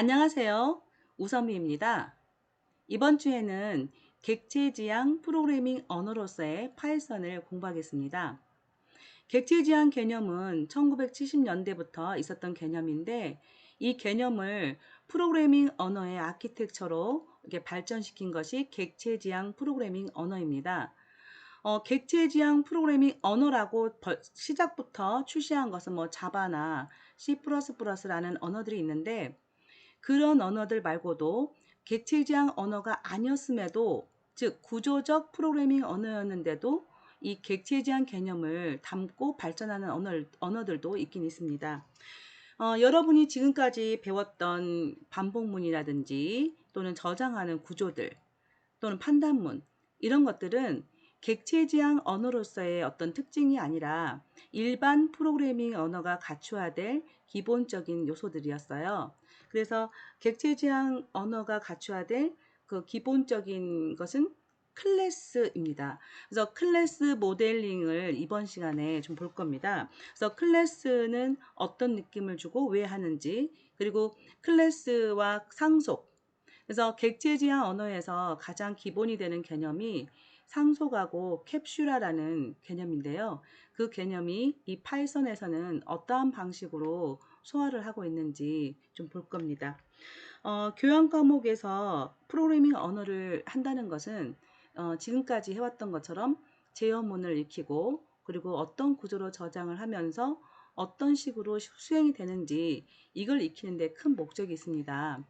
안녕하세요. 우선미입니다. 이번 주에는 객체지향 프로그래밍 언어로서의 파이썬을 공부하겠습니다. 객체지향 개념은 1970년대부터 있었던 개념인데 이 개념을 프로그래밍 언어의 아키텍처로 이렇게 발전시킨 것이 객체지향 프로그래밍 언어입니다. 어, 객체지향 프로그래밍 언어라고 시작부터 출시한 것은 뭐 자바나 C++라는 언어들이 있는데 그런 언어들 말고도 객체지향 언어가 아니었음에도 즉 구조적 프로그래밍 언어였는데도 이 객체지향 개념을 담고 발전하는 언어, 들도 있긴 있습니다. 어, 여러분이 지금까지 배웠던 반복문이라든지 또는 저장하는 구조들 또는 판단문 이런 것들은 객체지향 언어로서의 어떤 특징이 아니라 일반 프로그래밍 언어가 갖추어야 될 기본적인 요소들이었어요. 그래서 객체지향 언어가 갖춰야 될그 기본적인 것은 클래스입니다. 그래서 클래스 모델링을 이번 시간에 좀 볼 겁니다. 그래서 클래스는 어떤 느낌을 주고 왜 하는지 그리고 클래스와 상속 그래서 객체지향 언어에서 가장 기본이 되는 개념이 상속하고 캡슐화라는 개념인데요. 그 개념이 이 파이썬에서는 어떠한 방식으로 소화를 하고 있는지 좀 볼 겁니다. 어, 교양 과목에서 프로그래밍 언어를 한다는 것은 어, 지금까지 해왔던 것처럼 제어문을 익히고 그리고 어떤 구조로 저장을 하면서 어떤 식으로 수행이 되는지 이걸 익히는 데 큰 목적이 있습니다.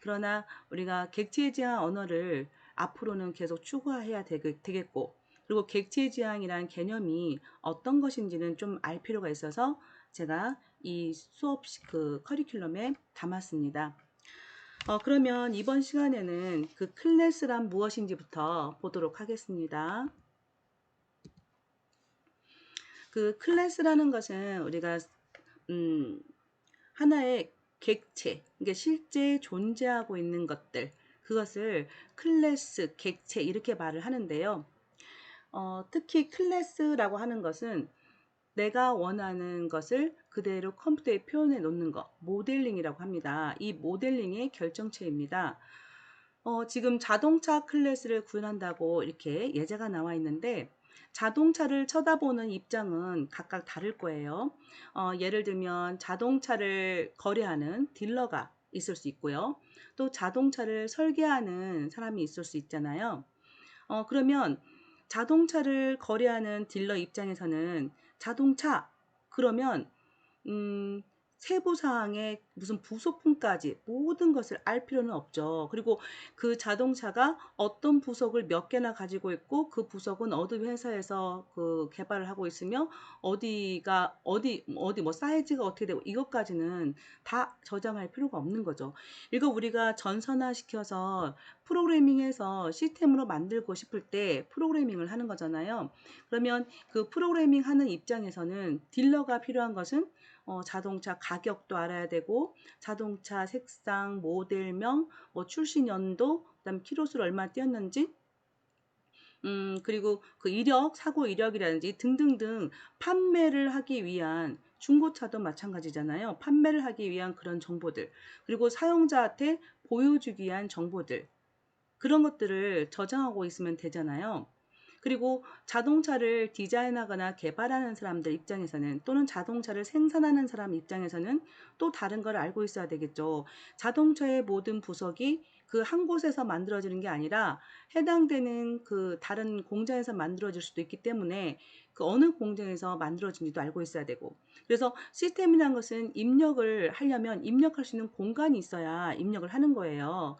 그러나 우리가 객체지향 언어를 앞으로는 계속 추구해야 되겠고 그리고 객체 지향이란 개념이 어떤 것인지는 좀 알 필요가 있어서 제가 이 수업 그 커리큘럼에 담았습니다. 어, 그러면 이번 시간에는 그 클래스란 무엇인지부터 보도록 하겠습니다. 그 클래스라는 것은 우리가 음, 하나의 객체, 이게 실제 존재하고 있는 것들, 그것을 클래스, 객체 이렇게 말을 하는데요. 어, 특히 클래스라고 하는 것은 내가 원하는 것을 그대로 컴퓨터에 표현해 놓는 것, 모델링이라고 합니다. 이 모델링의 결정체입니다. 어, 지금 자동차 클래스를 구현한다고 이렇게 예제가 나와 있는데 자동차를 쳐다보는 입장은 각각 다를 거예요. 어, 예를 들면 자동차를 거래하는 딜러가 있을 수 있고요. 또 자동차를 설계하는 사람이 있을 수 있잖아요. 어, 그러면 자동차를 거래하는 딜러 입장에서는 자동차 그러면 음, 세부 사항의 무슨 부속품까지 모든 것을 알 필요는 없죠. 그리고 그 자동차가 어떤 부속을 몇 개나 가지고 있고 그 부속은 어디 회사에서 그 개발을 하고 있으며 어디가 어디 어디 뭐 사이즈가 어떻게 되고 이것까지는 다 저장할 필요가 없는 거죠. 이거 우리가 전선화 시켜서 프로그래밍해서 시스템으로 만들고 싶을 때 프로그래밍을 하는 거잖아요. 그러면 그 프로그래밍 하는 입장에서는 딜러가 필요한 것은 어, 자동차 가격도 알아야 되고 자동차 색상, 모델명, 뭐 출시 연도, 그다음 키로수를 얼마 뛰었는지 음, 그리고 그 이력, 사고 이력이라든지 등등등 판매를 하기 위한 중고차도 마찬가지잖아요. 판매를 하기 위한 그런 정보들. 그리고 사용자한테 보여주기 위한 정보들. 그런 것들을 저장하고 있으면 되잖아요. 그리고 자동차를 디자인하거나 개발하는 사람들 입장에서는 또는 자동차를 생산하는 사람 입장에서는 또 다른 걸 알고 있어야 되겠죠. 자동차의 모든 부석이 그 한 곳에서 만들어지는 게 아니라 해당되는 그 다른 공장에서 만들어질 수도 있기 때문에 그 어느 공장에서 만들어진지도 알고 있어야 되고 그래서 시스템이라는 것은 입력을 하려면 입력할 수 있는 공간이 있어야 입력을 하는 거예요.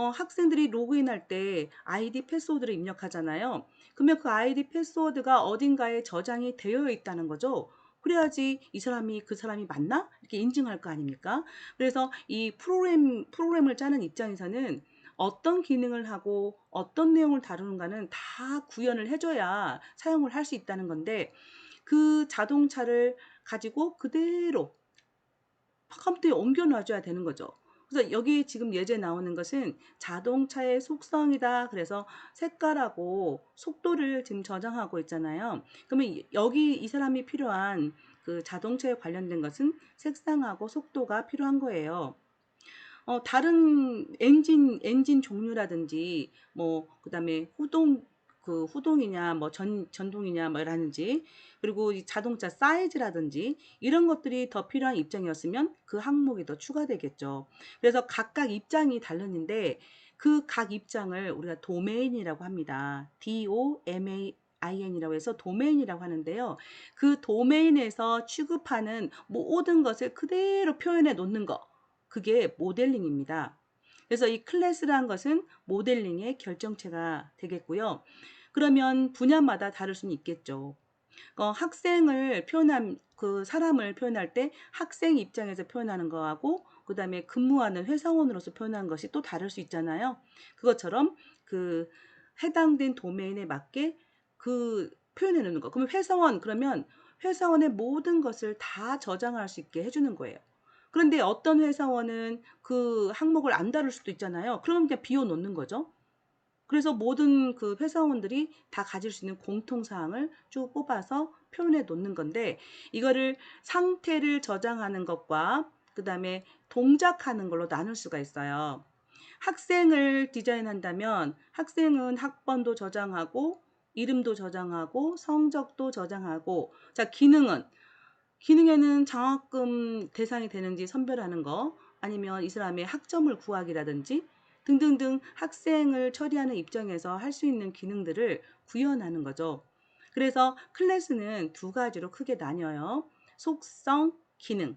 어, 학생들이 로그인할 때 아이디 패스워드를 입력하잖아요. 그러면 그 아이디 패스워드가 어딘가에 저장이 되어 있다는 거죠. 그래야지 이 사람이 그 사람이 맞나? 이렇게 인증할 거 아닙니까? 그래서 이 프로그램, 프로그램을 짜는 입장에서는 어떤 기능을 하고 어떤 내용을 다루는가는 다 구현을 해줘야 사용을 할 수 있다는 건데 그 자동차를 가지고 그대로 컴퓨터에 옮겨 놔줘야 되는 거죠. 그래서 여기 지금 예제 나오는 것은 자동차의 속성이다. 그래서 색깔하고 속도를 지금 저장하고 있잖아요. 그러면 여기 이 사람이 필요한 그 자동차에 관련된 것은 색상하고 속도가 필요한 거예요. 어, 다른 엔진 엔진 종류라든지 뭐 그 다음에 후동 그 후동이냐 뭐 전 전동이냐 뭐라는지 그리고 이 자동차 사이즈라든지 이런 것들이 더 필요한 입장이었으면 그 항목이 더 추가되겠죠. 그래서 각각 입장이 다르는데 그 각 입장을 우리가 도메인이라고 합니다. D O M A IN이라고 해서 도메인이라고 하는데요. 그 도메인에서 취급하는 모든 것을 그대로 표현해 놓는 거. 그게 모델링입니다. 그래서 이 클래스라는 것은 모델링의 결정체가 되겠고요. 그러면 분야마다 다를 수는 있겠죠. 어, 학생을 표현한 그 사람을 표현할 때 학생 입장에서 표현하는 거하고 그 다음에 근무하는 회사원으로서 표현하는 것이 또 다를 수 있잖아요. 그것처럼 그 해당된 도메인에 맞게 그 표현해 놓는 거. 그러면 회사원 그러면 회사원의 모든 것을 다 저장할 수 있게 해주는 거예요. 그런데 어떤 회사원은 그 항목을 안 다룰 수도 있잖아요. 그럼 그냥 비워 놓는 거죠. 그래서 모든 그 회사원들이 다 가질 수 있는 공통사항을 쭉 뽑아서 표현해 놓는 건데 이거를 상태를 저장하는 것과 그 다음에 동작하는 걸로 나눌 수가 있어요. 학생을 디자인한다면 학생은 학번도 저장하고 이름도 저장하고 성적도 저장하고 자 기능은 기능에는 장학금 대상이 되는지 선별하는 거 아니면 이 사람의 학점을 구하기라든지 등등등 학생을 처리하는 입장에서 할 수 있는 기능들을 구현하는 거죠. 그래서 클래스는 두 가지로 크게 나뉘어요. 속성, 기능.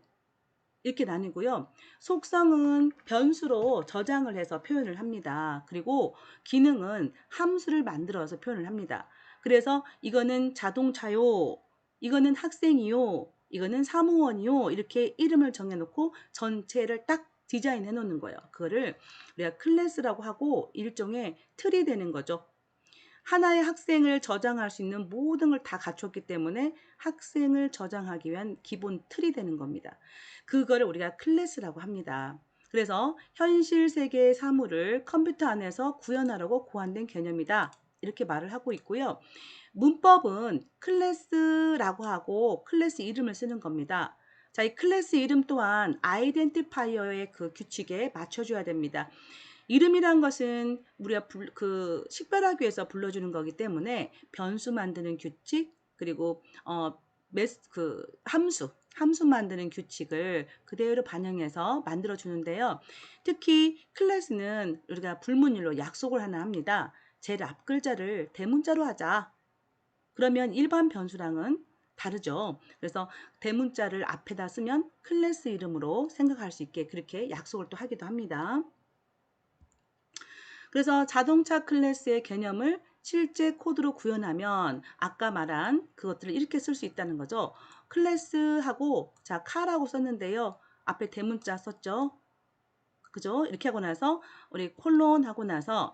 이렇게 나뉘고요. 속성은 변수로 저장을 해서 표현을 합니다. 그리고 기능은 함수를 만들어서 표현을 합니다. 그래서 이거는 자동차요, 이거는 학생이요, 이거는 사무원이요, 이렇게 이름을 정해놓고 전체를 딱 디자인해 놓는 거예요. 그거를 우리가 클래스라고 하고 일종의 틀이 되는 거죠. 하나의 학생을 저장할 수 있는 모든 걸 다 갖췄기 때문에 학생을 저장하기 위한 기본 틀이 되는 겁니다. 그거를 우리가 클래스라고 합니다. 그래서 현실 세계의 사물을 컴퓨터 안에서 구현하려고 고안된 개념이다. 이렇게 말을 하고 있고요. 문법은 클래스라고 하고 클래스 이름을 쓰는 겁니다. 자, 이 클래스 이름 또한 아이덴티파이어의 그 규칙에 맞춰줘야 됩니다. 이름이란 것은 우리가 불, 그 식별하기 위해서 불러주는 거기 때문에 변수 만드는 규칙 그리고 어, 메스, 그 함수 함수 만드는 규칙을 그대로 반영해서 만들어 주는데요. 특히 클래스는 우리가 불문율로 약속을 하나 합니다. 제일 앞 글자를 대문자로 하자. 그러면 일반 변수랑은 다르죠. 그래서 대문자를 앞에다 쓰면 클래스 이름으로 생각할 수 있게 그렇게 약속을 또 하기도 합니다. 그래서 자동차 클래스의 개념을 실제 코드로 구현하면 아까 말한 그것들을 이렇게 쓸 수 있다는 거죠. 클래스하고 자 카라고 썼는데요. 앞에 대문자 썼죠. 그죠? 이렇게 하고 나서 우리 콜론 하고 나서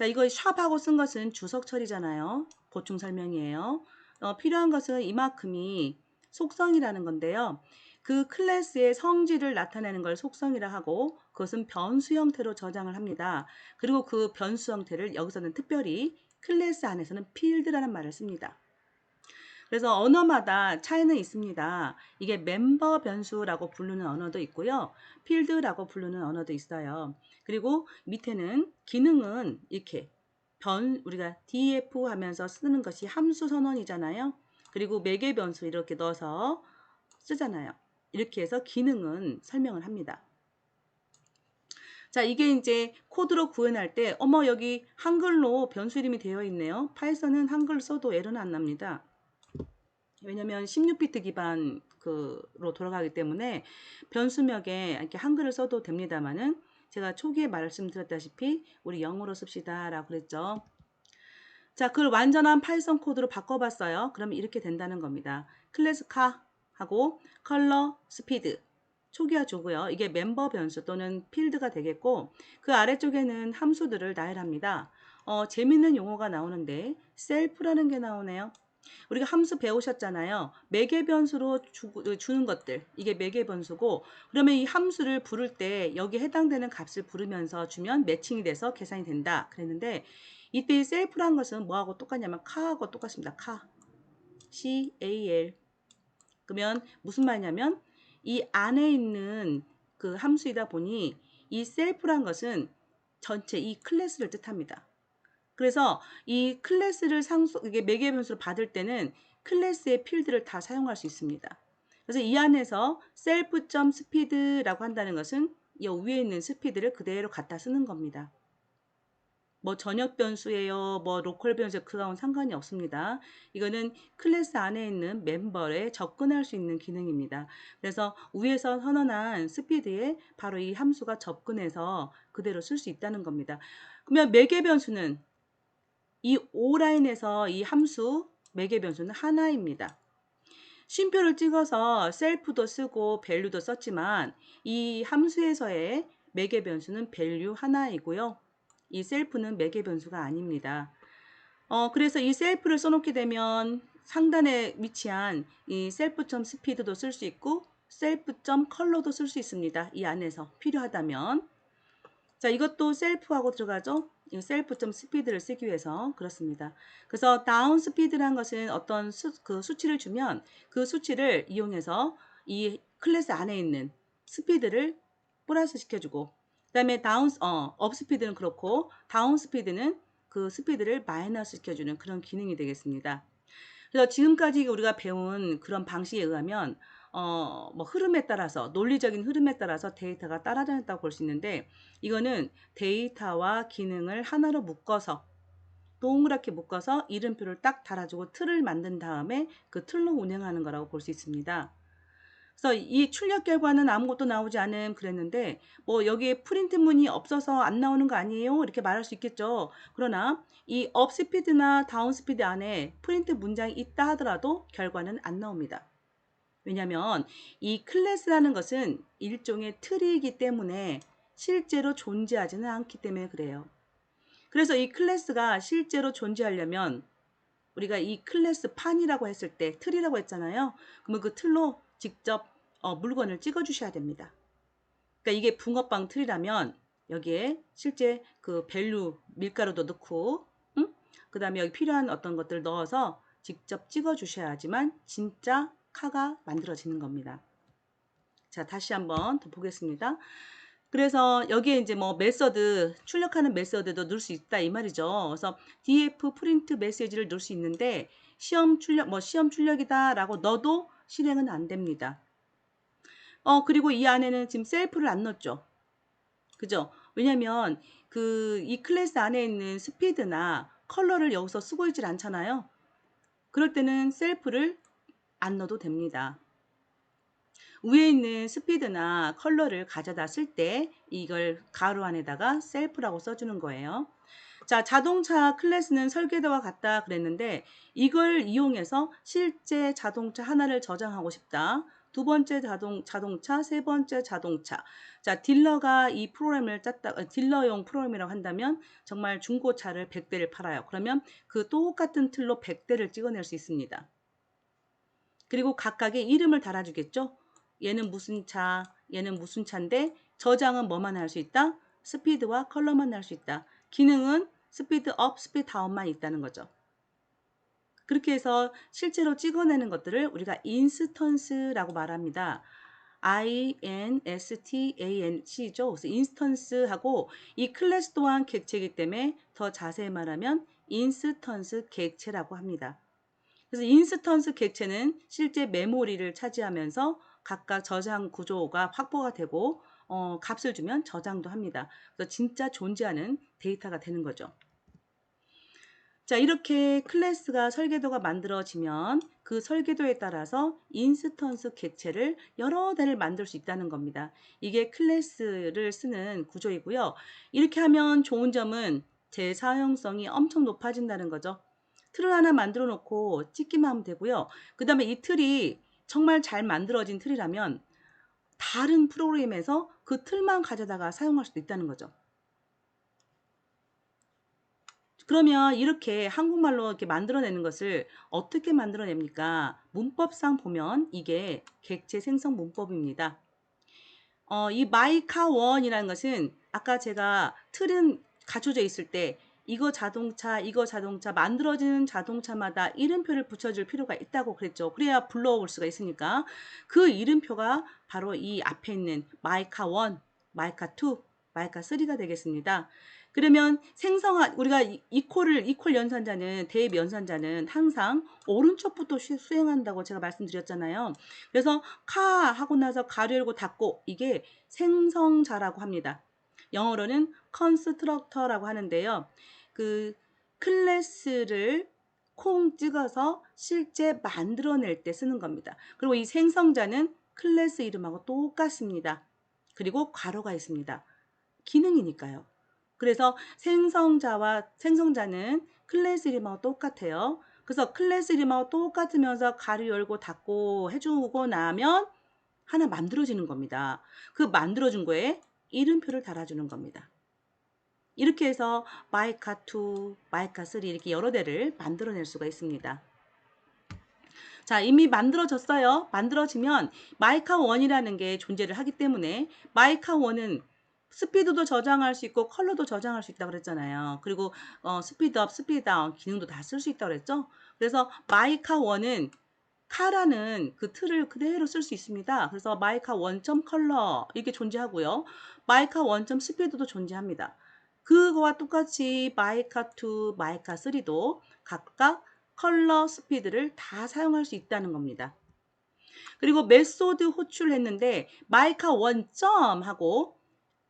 자 이거 샵하고 쓴 것은 주석 처리잖아요. 보충 설명이에요. 어, 필요한 것은 이만큼이 속성이라는 건데요. 그 클래스의 성질을 나타내는 걸 속성이라 하고 그것은 변수 형태로 저장을 합니다. 그리고 그 변수 형태를 여기서는 특별히 클래스 안에서는 필드라는 말을 씁니다. 그래서 언어마다 차이는 있습니다. 이게 멤버 변수라고 부르는 언어도 있고요. 필드라고 부르는 언어도 있어요. 그리고 밑에는 기능은 이렇게 변 우리가 df 하면서 쓰는 것이 함수 선언이잖아요. 그리고 매개 변수 이렇게 넣어서 쓰잖아요. 이렇게 해서 기능은 설명을 합니다. 자, 이게 이제 코드로 구현할 때 어머 여기 한글로 변수 이름이 되어 있네요. 파이썬은 한글 써도 에러는 안 납니다. 왜냐면 16비트 기반 그로 돌아가기 때문에 변수명에 이렇게 한글을 써도 됩니다만은 제가 초기에 말씀드렸다시피 우리 영어로 씁시다 라고 그랬죠. 자, 그걸 완전한 파이썬 코드로 바꿔봤어요. 그러면 이렇게 된다는 겁니다. 클래스 카 하고 컬러 스피드 초기화 주고요. 이게 멤버 변수 또는 필드가 되겠고 그 아래쪽에는 함수들을 나열합니다. 어, 재밌는 용어가 나오는데 셀프라는 게 나오네요. 우리가 함수 배우셨잖아요. 매개 변수로 주, 는 것들 이게 매개 변수고 그러면 이 함수를 부를 때 여기 해당되는 값을 부르면서 주면 매칭이 돼서 계산이 된다 그랬는데 이때 이 셀프란 것은 뭐하고 똑같냐면 카하고 똑같습니다. 카 C A L 그러면 무슨 말이냐면 이 안에 있는 그 함수이다 보니 이 셀프란 것은 전체 이 클래스를 뜻합니다. 그래서 이 클래스를 상수 이게 매개 변수로 받을 때는 클래스의 필드를 다 사용할 수 있습니다. 그래서 이 안에서 self.speed라고 한다는 것은 이 위에 있는 스피드를 그대로 갖다 쓰는 겁니다. 뭐 전역 변수예요, 뭐 로컬 변수 그거는 상관이 없습니다. 이거는 클래스 안에 있는 멤버에 접근할 수 있는 기능입니다. 그래서 위에서 선언한 스피드에 바로 이 함수가 접근해서 그대로 쓸 수 있다는 겁니다. 그러면 매개 변수는 이 오라인에서 이 함수 매개 변수는 하나입니다. 쉼표를 찍어서 셀프도 쓰고 밸류도 썼지만 이 함수에서의 매개 변수는 밸류 하나이고요. 이 셀프는 매개 변수가 아닙니다. 어, 그래서 이 셀프를 써놓게 되면 상단에 위치한 이 셀프.스피드도 쓸수 있고 셀프.컬러도 쓸수 있습니다. 이 안에서 필요하다면 자 이것도 셀프하고 들어가죠. 이 셀프.스피드를 쓰기 위해서 그렇습니다. 그래서 다운 스피드란 것은 어떤 수, 그 수치를 주면 그 수치를 이용해서 이 클래스 안에 있는 스피드를 플러스 시켜주고 그 다음에 다운, 어, 업 스피드는 그렇고 다운 스피드는 그 스피드를 마이너스 시켜주는 그런 기능이 되겠습니다. 그래서 지금까지 우리가 배운 그런 방식에 의하면 어, 뭐 흐름에 따라서 논리적인 흐름에 따라서 데이터가 따라다녔다고 볼 수 있는데 이거는 데이터와 기능을 하나로 묶어서 동그랗게 묶어서 이름표를 딱 달아주고 틀을 만든 다음에 그 틀로 운행하는 거라고 볼 수 있습니다. 그래서 이 출력 결과는 아무것도 나오지 않음 그랬는데 뭐 여기에 프린트문이 없어서 안 나오는 거 아니에요? 이렇게 말할 수 있겠죠. 그러나 이 업 스피드나 다운 스피드 안에 프린트 문장이 있다 하더라도 결과는 안 나옵니다. 왜냐하면 이 클래스라는 것은 일종의 틀이기 때문에 실제로 존재하지는 않기 때문에 그래요. 그래서 이 클래스가 실제로 존재하려면 우리가 이 클래스 판이라고 했을 때 틀이라고 했잖아요. 그러면 그 틀로 직접 어, 물건을 찍어 주셔야 됩니다. 그러니까 이게 붕어빵 틀이라면 여기에 실제 그 밸류 밀가루도 넣고 응? 그 다음에 여기 필요한 어떤 것들을 넣어서 직접 찍어 주셔야지만 진짜 카가 만들어지는 겁니다. 자 다시 한번 더 보겠습니다. 그래서 여기에 이제 뭐 메서드 출력하는 메서드도 넣을 수 있다 이 말이죠. 그래서 df 프린트 메시지를 넣을 수 있는데 시험 출력 뭐 시험 출력이다라고 넣어도 실행은 안 됩니다. 어, 그리고 이 안에는 지금 셀프를 안 넣었죠. 그죠? 왜냐면 그 이 클래스 안에 있는 스피드나 컬러를 여기서 쓰고 있질 않잖아요. 그럴 때는 셀프를 안 넣어도 됩니다. 위에 있는 스피드나 컬러를 가져다 쓸 때 이걸 가로 안에다가 셀프라고 써주는 거예요. 자, 자동차 클래스는 설계도와 같다 그랬는데 이걸 이용해서 실제 자동차 하나를 저장하고 싶다. 두 번째 자동, 자동차, 세 번째 자동차. 자, 딜러가 이 프로그램을 짰다, 어, 딜러용 프로그램이라고 한다면 정말 중고차를 100대를 팔아요. 그러면 그 똑같은 틀로 100대를 찍어낼 수 있습니다. 그리고 각각의 이름을 달아주겠죠. 얘는 무슨 차, 얘는 무슨 차인데 저장은 뭐만 할 수 있다? 스피드와 컬러만 할 수 있다. 기능은 스피드 업, 스피드 다운만 있다는 거죠. 그렇게 해서 실제로 찍어내는 것들을 우리가 인스턴스라고 말합니다. I-N-S-T-A-N-C죠. 그래서 인스턴스하고 이 클래스 또한 객체이기 때문에 더 자세히 말하면 인스턴스 객체라고 합니다. 그래서 인스턴스 객체는 실제 메모리를 차지하면서 각각 저장 구조가 확보가 되고 어, 값을 주면 저장도 합니다. 그래서 진짜 존재하는 데이터가 되는 거죠. 자 이렇게 클래스가 설계도가 만들어지면 그 설계도에 따라서 인스턴스 객체를 여러 대를 만들 수 있다는 겁니다. 이게 클래스를 쓰는 구조이고요. 이렇게 하면 좋은 점은 재사용성이 엄청 높아진다는 거죠. 틀을 하나 만들어 놓고 찍기만 하면 되고요. 그 다음에 이 틀이 정말 잘 만들어진 틀이라면 다른 프로그램에서 그 틀만 가져다가 사용할 수도 있다는 거죠. 그러면 이렇게 한국말로 이렇게 만들어내는 것을 어떻게 만들어냅니까? 문법상 보면 이게 객체 생성 문법입니다. 어, 이 마이카원이라는 것은 아까 제가 틀은 갖춰져 있을 때 이거 자동차, 이거 자동차, 만들어지는 자동차마다 이름표를 붙여줄 필요가 있다고 그랬죠. 그래야 불러올 수가 있으니까. 그 이름표가 바로 이 앞에 있는 마이카 1, 마이카 2, 마이카 3가 되겠습니다. 그러면 생성한 우리가 이- 이퀄을 이퀄 연산자는 대입 연산자는 항상 오른쪽부터 수- 수행한다고 제가 말씀드렸잖아요. 그래서 카 하고 나서 가로 열고 닫고 이게 생성자라고 합니다. 영어로는 컨스트럭터라고 하는데요. 그 클래스를 콩 찍어서 실제 만들어낼 때 쓰는 겁니다. 그리고 이 생성자는 클래스 이름하고 똑같습니다. 그리고 괄호가 있습니다. 기능이니까요. 그래서 생성자와 생성자는 클래스 이름하고 똑같아요. 그래서 클래스 이름하고 똑같으면서 가로 열고 닫고 해주고 나면 하나 만들어지는 겁니다. 그 만들어준 거에 이름표를 달아주는 겁니다. 이렇게 해서 마이카 2, 마이카 3 이렇게 여러 대를 만들어낼 수가 있습니다. 자, 이미 만들어졌어요. 만들어지면 마이카 1이라는 게 존재를 하기 때문에 마이카 1은 스피드도 저장할 수 있고 컬러도 저장할 수 있다고 그랬잖아요. 그리고 어, 스피드업, 스피드다운 기능도 다 쓸 수 있다고 그랬죠. 그래서 마이카 1은 카라는 그 틀을 그대로 쓸 수 있습니다. 그래서 마이카 1점 컬러 이렇게 존재하고요. 마이카 1점 스피드도 존재합니다. 그거와 똑같이 마이카 2, 마이카 3도 각각 컬러 스피드를 다 사용할 수 있다는 겁니다. 그리고 메소드 호출했는데 마이카 1점 하고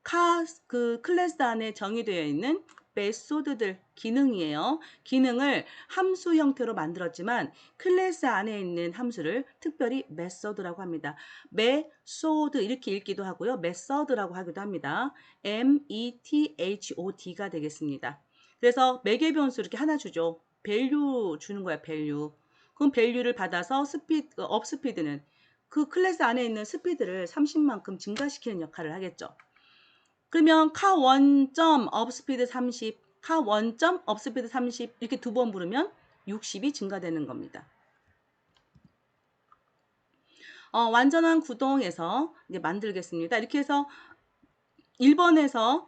카 그 클래스 안에 정의되어 있는 메소드들 기능이에요. 기능을 함수 형태로 만들었지만 클래스 안에 있는 함수를 특별히 메소드라고 합니다. 메소드 이렇게 읽기도 하고요. 메서드라고 하기도 합니다. M E T H O D가 되겠습니다. 그래서 매개 변수 이렇게 하나 주죠. 밸류 주는 거야, 밸류. 그럼 밸류를 받아서 스피드 업 스피드는 그 클래스 안에 있는 스피드를 30만큼 증가시키는 역할을 하겠죠. 그러면 카 1점 업스피드 30, 카 1점 업스피드 30 이렇게 두 번 부르면 60이 증가되는 겁니다. 어, 완전한 구동에서 이제 만들겠습니다. 이렇게 해서 1번에서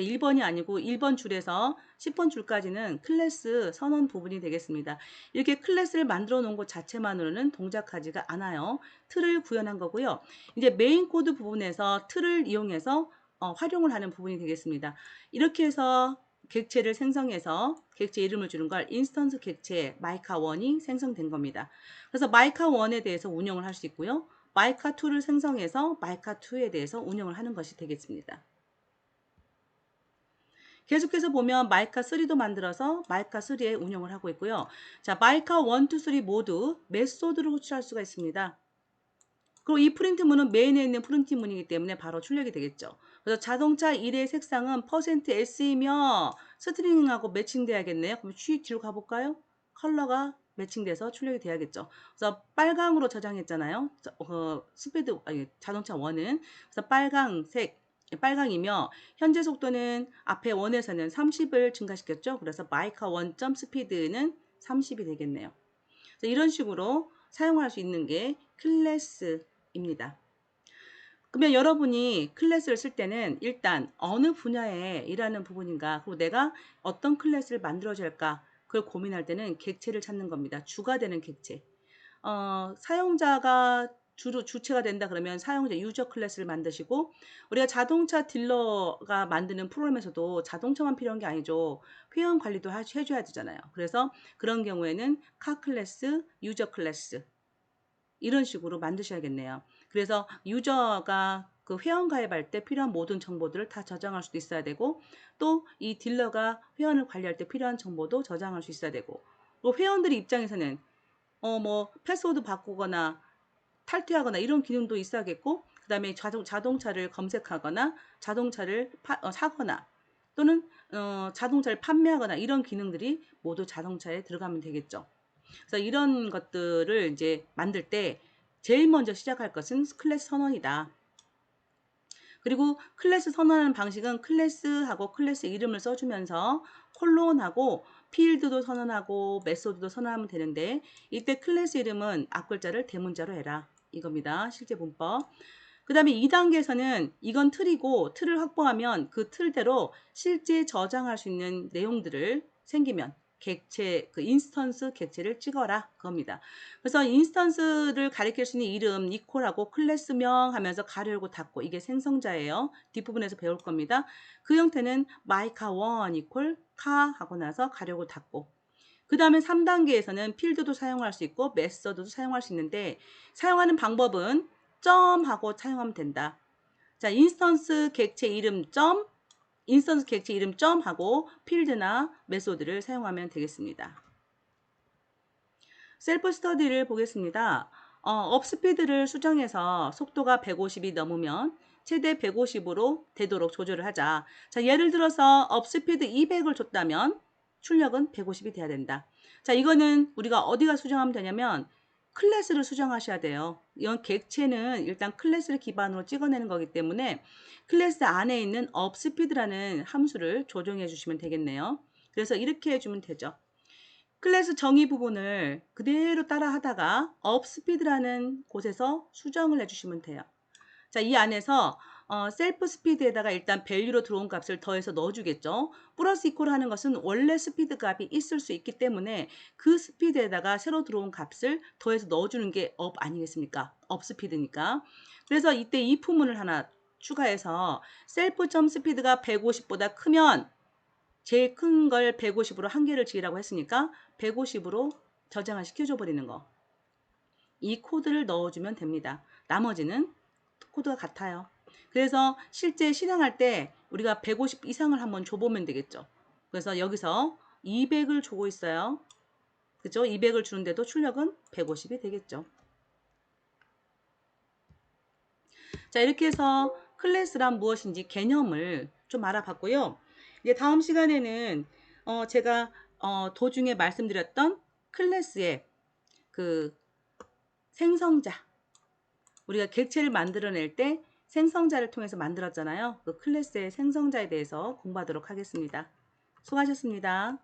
1번이 아니고 1번 줄에서 10번 줄까지는 클래스 선언 부분이 되겠습니다. 이렇게 클래스를 만들어 놓은 것 자체만으로는 동작하지가 않아요. 틀을 구현한 거고요. 이제 메인 코드 부분에서 틀을 이용해서 어, 활용을 하는 부분이 되겠습니다. 이렇게 해서 객체를 생성해서 객체 이름을 주는 걸 인스턴스 객체 마이카 1이 생성된 겁니다. 그래서 마이카 1에 대해서 운영을 할 수 있고요. 마이카 2를 생성해서 마이카 2에 대해서 운영을 하는 것이 되겠습니다. 계속해서 보면 마이카 3도 만들어서 마이카 3에 운영을 하고 있고요. 자, 마이카 1, 2, 3 모두 메소드를 호출할 수가 있습니다. 그리고 이 프린트문은 메인에 있는 프린트문이기 때문에 바로 출력이 되겠죠. 그래서 자동차 1의 색상은 %s이며 스트링하고 매칭돼야겠네요. 그럼 쉬 뒤로 가볼까요? 컬러가 매칭돼서 출력이 돼야겠죠. 그래서 빨강으로 저장했잖아요. 어, 스피드 아니, 자동차 1은 그래서 빨강색 빨강이며 현재 속도는 앞에 1에서는 30을 증가시켰죠. 그래서 마이카 1점 스피드는 30이 되겠네요. 이런 식으로 사용할 수 있는 게 클래스입니다. 그러면 여러분이 클래스를 쓸 때는 일단 어느 분야에 일하는 부분인가 그리고 내가 어떤 클래스를 만들어줄까 그걸 고민할 때는 객체를 찾는 겁니다. 주가 되는 객체. 어, 사용자가 주로 주체가 된다 그러면 사용자 유저 클래스를 만드시고 우리가 자동차 딜러가 만드는 프로그램에서도 자동차만 필요한 게 아니죠. 회원 관리도 하- 해줘야 되잖아요. 그래서 그런 경우에는 카 클래스, 유저 클래스 이런 식으로 만드셔야겠네요. 그래서 유저가 그 회원 가입할 때 필요한 모든 정보들을 다 저장할 수도 있어야 되고 또 이 딜러가 회원을 관리할 때 필요한 정보도 저장할 수 있어야 되고 또 회원들의 입장에서는 어 뭐 패스워드 바꾸거나 탈퇴하거나 이런 기능도 있어야겠고 그 다음에 자동, 자동차를 검색하거나 자동차를 파, 어, 사거나 또는 어, 자동차를 판매하거나 이런 기능들이 모두 자동차에 들어가면 되겠죠. 그래서 이런 것들을 이제 만들 때 제일 먼저 시작할 것은 클래스 선언이다. 그리고 클래스 선언하는 방식은 클래스하고 클래스 이름을 써주면서 콜론하고 필드도 선언하고 메소드도 선언하면 되는데 이때 클래스 이름은 앞글자를 대문자로 해라. 이겁니다. 실제 문법. 그 다음에 2단계에서는 이건 틀이고 틀을 확보하면 그 틀대로 실제 저장할 수 있는 내용들을 생기면 객체, 그 인스턴스 객체를 찍어라 그겁니다. 그래서 인스턴스를 가리킬 수 있는 이름, 이퀄하고 클래스명 하면서 가로 열고 닫고 이게 생성자예요. 뒷부분에서 배울 겁니다. 그 형태는 마이카1 이퀄 카 하고 나서 가로 열고 닫고 그 다음에 3단계에서는 필드도 사용할 수 있고 메서드도 사용할 수 있는데 사용하는 방법은 점 하고 사용하면 된다. 자, 인스턴스 객체 이름 점 인스턴스 객체 이름 점 하고 필드나 메소드를 사용하면 되겠습니다. 셀프 스터디를 보겠습니다. 어, 업스피드를 수정해서 속도가 150이 넘으면 최대 150으로 되도록 조절을 하자. 자, 예를 들어서 업스피드 200을 줬다면 출력은 150이 돼야 된다. 자, 이거는 우리가 어디가 수정하면 되냐면 클래스를 수정하셔야 돼요. 이건 객체는 일단 클래스를 기반으로 찍어내는 거기 때문에 클래스 안에 있는 upspeed라는 함수를 조정해 주시면 되겠네요. 그래서 이렇게 해주면 되죠. 클래스 정의 부분을 그대로 따라 하다가 upspeed라는 곳에서 수정을 해주시면 돼요. 자, 이 안에서 어, 셀프 스피드에다가 일단 밸류로 들어온 값을 더해서 넣어주겠죠. 플러스 이퀄 하는 것은 원래 스피드 값이 있을 수 있기 때문에 그 스피드에다가 새로 들어온 값을 더해서 넣어주는 게 업 아니겠습니까? 업 스피드니까. 그래서 이때 이 부문을 하나 추가해서 셀프 점 스피드가 150보다 크면 제일 큰 걸 150으로 한 개를 지으라고 했으니까 150으로 저장을 시켜줘 버리는 거. 이 코드를 넣어주면 됩니다. 나머지는 코드가 같아요. 그래서 실제 실행할 때 우리가 150 이상을 한번 줘보면 되겠죠. 그래서 여기서 200을 주고 있어요. 그죠? 200을 주는데도 출력은 150이 되겠죠. 자, 이렇게 해서 클래스란 무엇인지 개념을 좀 알아봤고요. 이제 다음 시간에는 어, 제가 어, 도중에 말씀드렸던 클래스의 그 생성자 우리가 객체를 만들어낼 때 생성자를 통해서 만들었잖아요. 그 클래스의 생성자에 대해서 공부하도록 하겠습니다. 수고하셨습니다.